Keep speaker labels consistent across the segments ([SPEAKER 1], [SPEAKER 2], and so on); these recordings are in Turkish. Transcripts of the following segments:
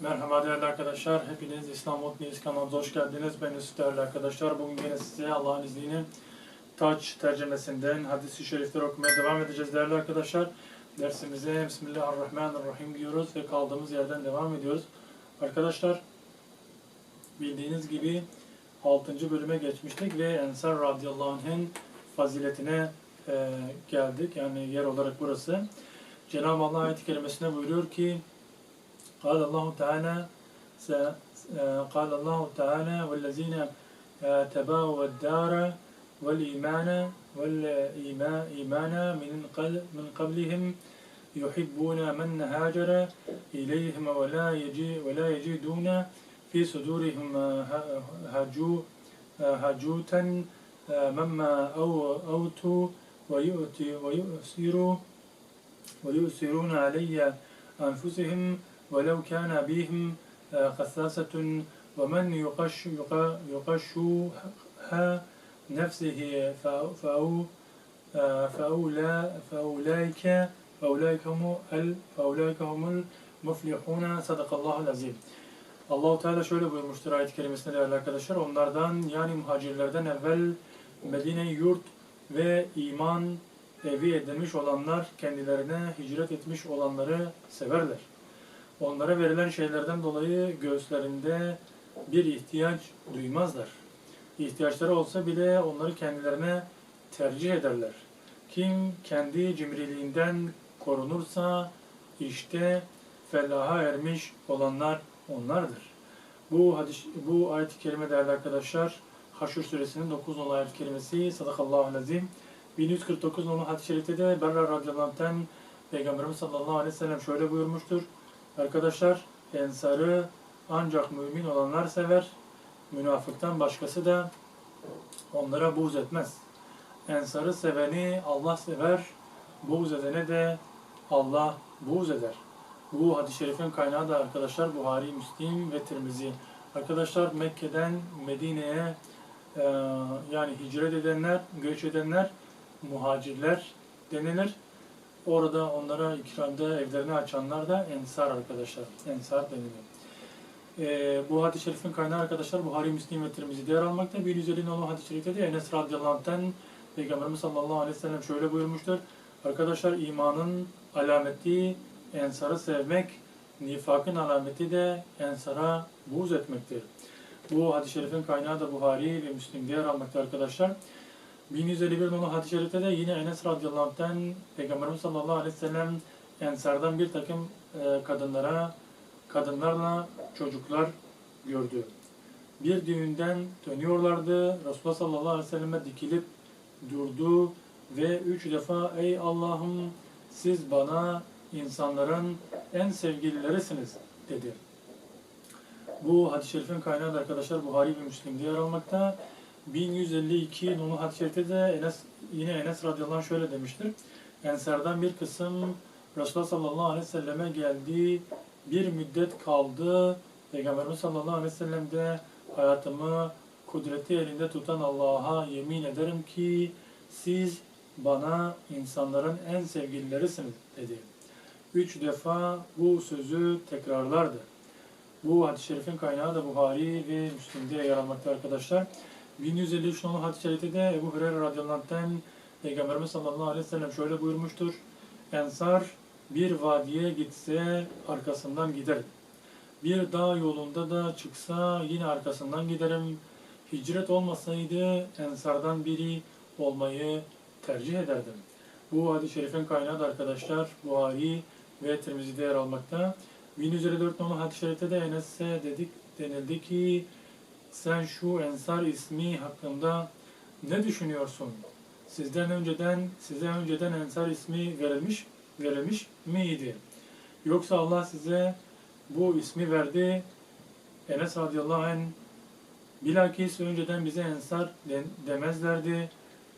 [SPEAKER 1] merhaba değerli arkadaşlar. Hepiniz İslam Mutlu News kanalımıza hoş geldiniz. Ben Yusuf değerli arkadaşlar. Bugün yine size Allah'ın izniyle Taç tercümesinden hadis-i şerifleri okumaya devam edeceğiz değerli arkadaşlar. Dersimize Bismillahirrahmanirrahim diyoruz ve kaldığımız yerden devam ediyoruz. Arkadaşlar bildiğiniz gibi 6. bölüme geçmiştik ve Ensar radıyallahu anh'ın faziletine e, geldik. Yani yer olarak burası. Cenab-ı Allah ayet-i kerimesine buyuruyor ki قال الله تعالى س- قال الله تعالى والذين تباووا الدار والإيمان والإيمان من من قبلهم يحبون من هاجر إليهم ولا يجي ولا يجدون في صدورهم هجو هجوتا مما أو أوتوا ويؤتي ويؤثروا ويؤثرون علي أنفسهم ولو كان بهم آه، خساسة ومن يقش يق- يقشها نفسه فأو فأو آه، فأولى فأولئك فأولئك هم ال- فأولئك هم المفلحون صدق الله العظيم Allahu Teala şöyle buyurmuştur ayet-i kerimesinde değerli arkadaşlar. Onlardan yani muhacirlerden evvel Medine yurt ve iman evi edinmiş olanlar kendilerine hicret etmiş olanları severler. Onlara verilen şeylerden dolayı göğüslerinde bir ihtiyaç duymazlar. İhtiyaçları olsa bile onları kendilerine tercih ederler. Kim kendi cimriliğinden korunursa işte felaha ermiş olanlar onlardır. Bu hadis, bu ayet-i kerime değerli arkadaşlar Haşr suresinin 9 nolu ayet-i kerimesi Sadakallahu azim 1149 nolu hadis-i şerifte de Berra radıyallahu anh'ten Peygamberimiz sallallahu aleyhi ve sellem şöyle buyurmuştur. Arkadaşlar ensarı ancak mümin olanlar sever. Münafıktan başkası da onlara buğz etmez. Ensarı seveni Allah sever. Buğz edene de Allah buğz eder. Bu hadis-i şerifin kaynağı da arkadaşlar Buhari, Müslim ve Tirmizi. Arkadaşlar Mekke'den Medine'ye e, yani hicret edenler, göç edenler muhacirler denilir. Orada onlara ikramda evlerini açanlar da ensar arkadaşlar. Ensar deniliyor. Ee, bu hadis-i şerifin kaynağı arkadaşlar Buhari, Müslim ve Tirmizi'de yer almakta. 1150 nolu hadis-i şerifte de Enes radıyallahu anh'ten Peygamberimiz sallallahu aleyhi ve sellem şöyle buyurmuştur. Arkadaşlar imanın alameti ensarı sevmek, nifakın alameti de ensara buğz etmektir. Bu hadis-i şerifin kaynağı da Buhari ve Müslim'de yer almakta arkadaşlar. 1151 nolu hadis-i şerifte de yine Enes radıyallahu anh'ten Peygamberimiz sallallahu aleyhi ve sellem ensardan bir takım e, kadınlara, kadınlarla çocuklar gördü. Bir düğünden dönüyorlardı. Resulullah sallallahu aleyhi ve selleme dikilip durdu ve üç defa ey Allah'ım siz bana insanların en sevgililerisiniz dedi. Bu hadis-i şerifin kaynağı da arkadaşlar Buhari ve Müslim'de yer almakta. 1152 nolu hadis-i şerifte de Enes, yine Enes radıyallahu anh şöyle demiştir. Ensardan bir kısım Resulullah sallallahu aleyhi ve selleme geldi. Bir müddet kaldı. Peygamberimiz sallallahu aleyhi ve sellem de hayatımı kudreti elinde tutan Allah'a yemin ederim ki siz bana insanların en sevgililerisiniz dedi. Üç defa bu sözü tekrarlardı. Bu hadis-i şerifin kaynağı da Buhari ve Müslim'de yer almakta arkadaşlar. 1153 nolu hadis-i şerifte de Ebu Hureyre radıyallahu anh'ten Peygamberimiz sallallahu aleyhi ve sellem şöyle buyurmuştur. Ensar bir vadiye gitse arkasından giderim. Bir dağ yolunda da çıksa yine arkasından giderim. Hicret olmasaydı ensardan biri olmayı tercih ederdim. Bu hadis-i şerifin kaynağı da arkadaşlar Buhari ve Tirmizi'de yer almakta. 1154 nolu hadis-i şerifte de Enes'e dedik, denildi ki sen şu Ensar ismi hakkında ne düşünüyorsun? Sizden önceden size önceden Ensar ismi verilmiş verilmiş miydi? Yoksa Allah size bu ismi verdi. Enes radıyallahu anh bilakis önceden bize Ensar de- demezlerdi.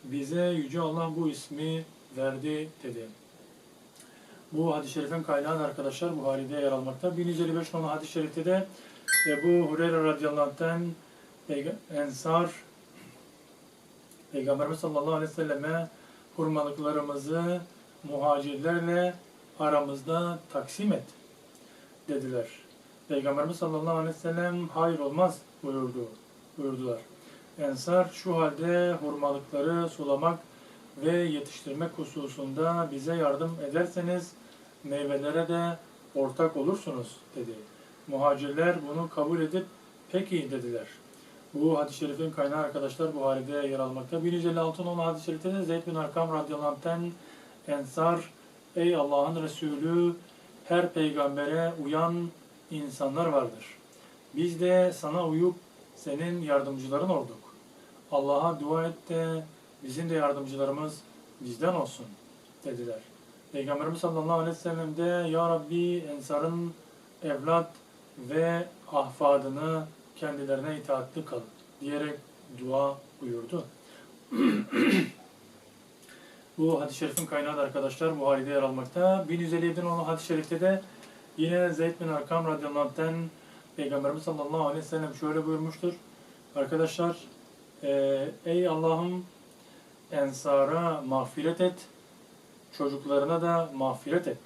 [SPEAKER 1] Bize Yüce Allah bu ismi verdi dedi. Bu hadis-i şerifin kaynağı da arkadaşlar Buhari'de yer almakta. 1155 nolu hadis-i şerifte de Ebu Hureyre radıyallahu anh'ten Ensar Peygamberimiz sallallahu aleyhi ve selleme hurmalıklarımızı muhacirlerle aramızda taksim et dediler. Peygamberimiz sallallahu aleyhi ve sellem hayır olmaz buyurdu, buyurdular. Ensar şu halde hurmalıkları sulamak ve yetiştirmek hususunda bize yardım ederseniz meyvelere de ortak olursunuz dedi. Muhacirler bunu kabul edip peki dediler. Bu hadis-i şerifin kaynağı arkadaşlar Buhari'de yer almakta. 1156 olan hadis-i şerifte de Zeyd bin Arkam radıyallahu Ensar, ey Allah'ın Resulü her peygambere uyan insanlar vardır. Biz de sana uyup senin yardımcıların olduk. Allah'a dua et de bizim de yardımcılarımız bizden olsun dediler. Peygamberimiz sallallahu aleyhi ve sellem de Ya Rabbi Ensar'ın evlat ve ahfadını kendilerine itaatli kıl diyerek dua buyurdu. Bu hadis-i şerifin kaynağı da arkadaşlar Buhari'de yer almakta. 1157'den olan hadis-i şerifte de yine Zeyd bin Arkam radıyallahu anh'ten Peygamberimiz sallallahu aleyhi ve sellem şöyle buyurmuştur. Arkadaşlar eee, ey Allah'ım Ensar'a mağfiret et, çocuklarına da mağfiret et.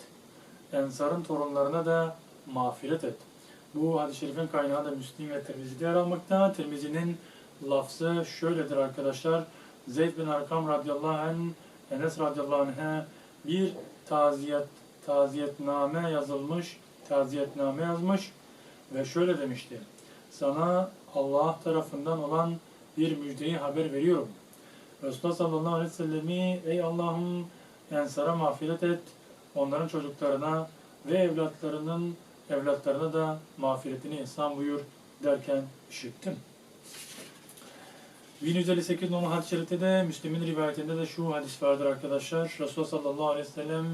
[SPEAKER 1] Ensar'ın torunlarına da mağfiret et. Bu hadis-i şerifin kaynağı da Müslim ve Tirmizi'de yer almakta. Tirmizi'nin lafzı şöyledir arkadaşlar. Zeyd bin Arkam radıyallahu anh, Enes radıyallahu anh'a bir taziyet, taziyetname yazılmış, taziyetname yazmış ve şöyle demişti. Sana Allah tarafından olan bir müjdeyi haber veriyorum. Resulullah sallallahu aleyhi ve sellemi ey Allah'ım ensara mağfiret et, onların çocuklarına ve evlatlarının evlatlarına da mağfiretini ihsan buyur derken işittim. 1158 numaralı hadis-i şerifte de Müslim'in rivayetinde de şu hadis vardır arkadaşlar. Resulullah sallallahu aleyhi ve sellem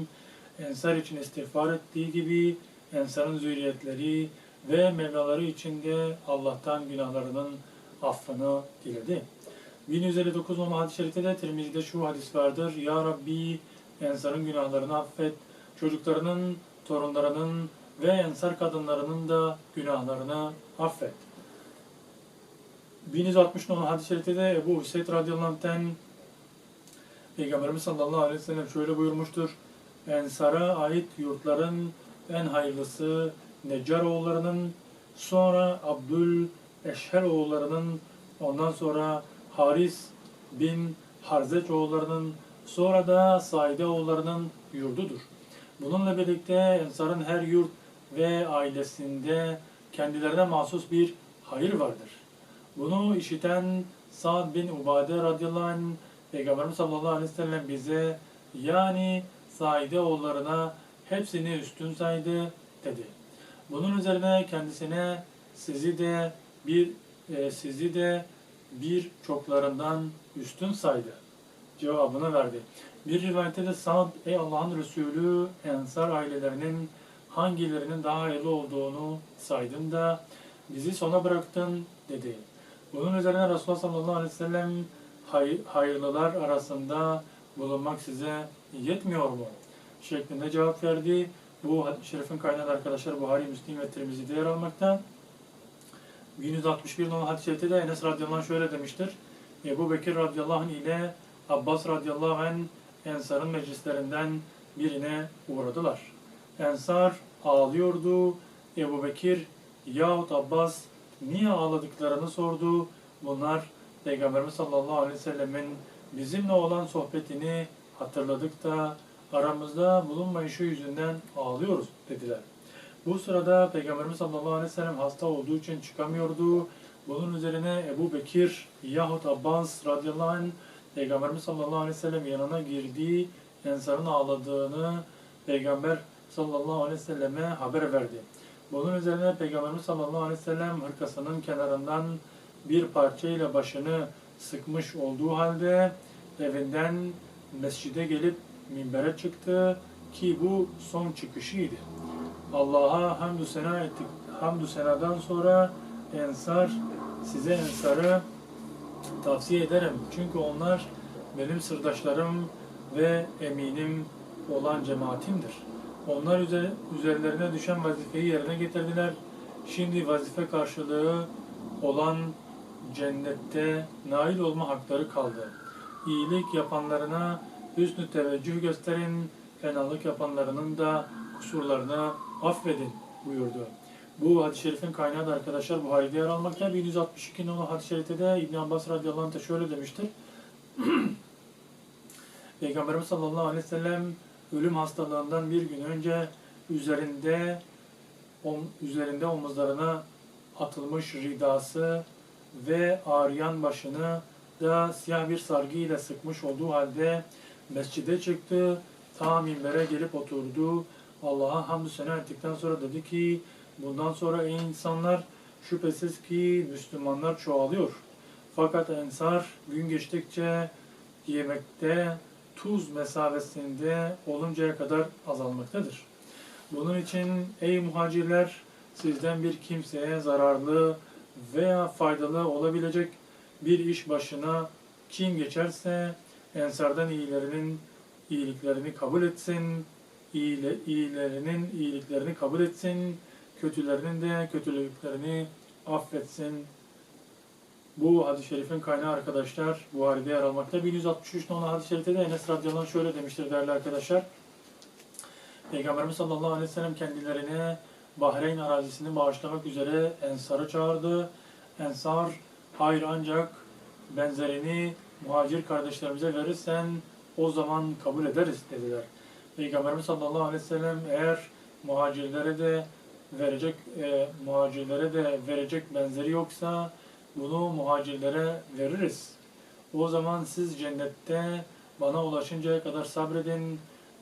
[SPEAKER 1] Ensar için istiğfar ettiği gibi Ensar'ın zürriyetleri ve Mevlaları için de Allah'tan günahlarının affını diledi. 1159 numaralı hadis-i şerifte de Tirmizi'de şu hadis vardır. Ya Rabbi Ensar'ın günahlarını affet, çocuklarının, torunlarının ve Ensar kadınlarının da günahlarını affet. 1160 numaralı hadis-i şerifte de Ebu Hüseyin radıyallahu anh'ten Peygamberimiz sallallahu aleyhi ve sellem şöyle buyurmuştur. Ensar'a ait yurtların en hayırlısı Neccar oğullarının, sonra Abdül Eşher oğullarının, ondan sonra Haris bin Harzeç oğullarının, sonra da Saide oğullarının yurdudur. Bununla birlikte Ensar'ın her yurt ve ailesinde kendilerine mahsus bir hayır vardır. Bunu işiten Sa'd bin Ubade radıyallahu anh Peygamberimiz sallallahu aleyhi ve sellem bize yani Saide oğullarına hepsini üstün saydı dedi. Bunun üzerine kendisine sizi de bir e, sizi de bir çoklarından üstün saydı cevabını verdi. Bir rivayette de Sa'd ey Allah'ın Resulü Ensar ailelerinin hangilerinin daha hayırlı olduğunu saydın da bizi sona bıraktın dedi. Bunun üzerine Resulullah sallallahu aleyhi ve sellem "Hay- hayırlılar arasında bulunmak size yetmiyor mu? şeklinde cevap verdi. Bu şerifin kaynağı arkadaşlar Buhari, Müslim ve Tirmizi'de yer almakta. 1161 numaralı şerifte de Enes radıyallahu anh şöyle demiştir. Ebu Bekir radıyallahu anh ile Abbas radıyallahu anh Ensar'ın meclislerinden birine uğradılar. Ensar ağlıyordu. Ebu Bekir yahut Abbas niye ağladıklarını sordu. Bunlar Peygamberimiz sallallahu aleyhi ve sellemin bizimle olan sohbetini hatırladık da aramızda bulunmayışı yüzünden ağlıyoruz dediler. Bu sırada Peygamberimiz sallallahu aleyhi ve sellem hasta olduğu için çıkamıyordu. Bunun üzerine Ebu Bekir yahut Abbas radıyallahu anh Peygamberimiz sallallahu aleyhi ve sellem yanına girdiği Ensar'ın ağladığını Peygamber sallallahu aleyhi ve selleme haber verdi. Bunun üzerine Peygamberimiz sallallahu aleyhi ve sellem hırkasının kenarından bir parçayla başını sıkmış olduğu halde evinden mescide gelip minbere çıktı ki bu son çıkışıydı. Allah'a hamdü sena ettik. Hamdü senadan sonra Ensar size Ensar'ı tavsiye ederim. Çünkü onlar benim sırdaşlarım ve eminim olan cemaatimdir. Onlar üze- üzerlerine düşen vazifeyi yerine getirdiler. Şimdi vazife karşılığı olan cennette nail olma hakları kaldı. İyilik yapanlarına hüsnü teveccüh gösterin, fenalık yapanlarının da kusurlarını affedin buyurdu. Bu hadis-i şerifin kaynağı da arkadaşlar Buhari'de yer almakta. 1162 nolu hadis-i şerifte de İbn Abbas radıyallahu anh şöyle demiştir. Peygamberimiz sallallahu aleyhi ve sellem ölüm hastalığından bir gün önce üzerinde om, üzerinde omuzlarına atılmış ridası ve ağrıyan başını da siyah bir sargı ile sıkmış olduğu halde mescide çıktı. Ta minbere gelip oturdu. Allah'a hamdü sena ettikten sonra dedi ki bundan sonra ey insanlar şüphesiz ki Müslümanlar çoğalıyor. Fakat ensar gün geçtikçe yemekte tuz mesabesinde oluncaya kadar azalmaktadır. Bunun için ey muhacirler sizden bir kimseye zararlı veya faydalı olabilecek bir iş başına kim geçerse ensardan iyilerinin iyiliklerini kabul etsin, iyile, iyilerinin iyiliklerini kabul etsin, kötülerinin de kötülüklerini affetsin. Bu hadis-i şerifin kaynağı arkadaşlar Buhari'de yer almakta. 1163 nolu hadis-i şerifte de Enes radıyallahu şöyle demiştir değerli arkadaşlar. Peygamberimiz sallallahu aleyhi ve sellem kendilerine Bahreyn arazisini bağışlamak üzere Ensar'ı çağırdı. Ensar, hayır ancak benzerini muhacir kardeşlerimize verirsen o zaman kabul ederiz dediler. Peygamberimiz sallallahu aleyhi ve sellem eğer muhacirlere de verecek e, muhacirlere de verecek benzeri yoksa bunu muhacirlere veririz. O zaman siz cennette bana ulaşıncaya kadar sabredin.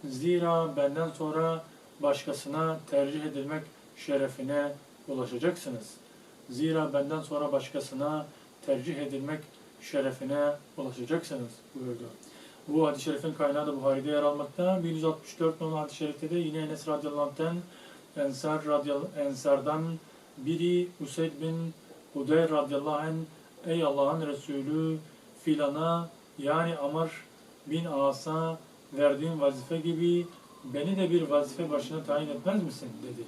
[SPEAKER 1] Zira benden sonra başkasına tercih edilmek şerefine ulaşacaksınız. Zira benden sonra başkasına tercih edilmek şerefine ulaşacaksınız buyurdu. Bu hadis-i şerifin kaynağı da Buhari'de yer almakta. 1164 nolu hadis-i şerifte de yine Enes radıyallahu anh'ten Ensar radıyallahu Ensardan biri Useyd bin Hudeyr radıyallahu anh Ey Allah'ın Resulü filana yani Amr bin As'a verdiğin vazife gibi beni de bir vazife başına tayin etmez misin? dedi.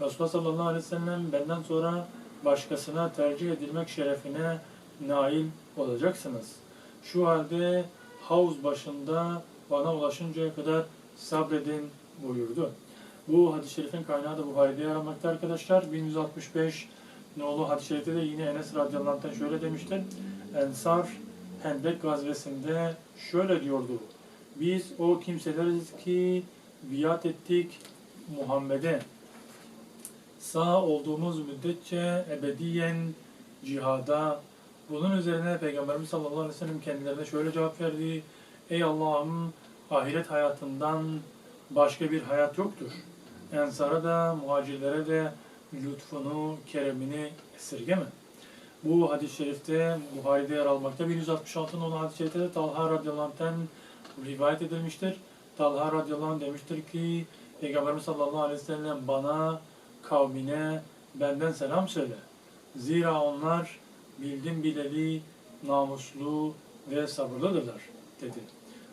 [SPEAKER 1] Resulullah sallallahu aleyhi ve sellem benden sonra başkasına tercih edilmek şerefine nail olacaksınız. Şu halde havuz başında bana ulaşıncaya kadar sabredin buyurdu. Bu hadis-i şerifin kaynağı da Buhari'de yer almakta arkadaşlar. 1165 nolu hadis-i de yine Enes radıyallahu şöyle demiştir. Ensar Hendek gazvesinde şöyle diyordu. Biz o kimseleriz ki biat ettik Muhammed'e. Sağ olduğumuz müddetçe ebediyen cihada. Bunun üzerine Peygamberimiz sallallahu aleyhi ve sellem kendilerine şöyle cevap verdi. Ey Allah'ım ahiret hayatından başka bir hayat yoktur. Ensara da muhacirlere de lütfunu, keremini esirgeme. Bu hadis-i şerifte Buhari'de yer almakta. 1166 olan hadis-i şerifte de Talha radıyallahu rivayet edilmiştir. Talha radıyallahu demiştir ki Peygamberimiz sallallahu aleyhi ve sellem bana kavmine benden selam söyle. Zira onlar bildim bileli, namuslu ve sabırlıdırlar dedi.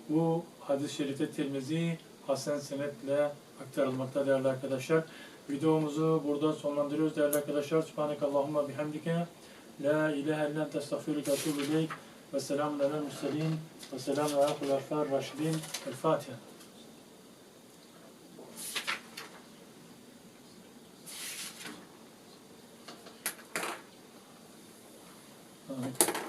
[SPEAKER 1] Bu hadis-i şerifte Tirmizi Hasan senetle aktarılmakta değerli arkadaşlar. Videomuzu burada sonlandırıyoruz değerli arkadaşlar. Sübhanek Allahumma bihamdike. La ilahe illen testağfirüke etubu ileyk. Ve selamun alel mürselin. Ve selamun alel kulaflar raşidin. El Fatiha. Amin.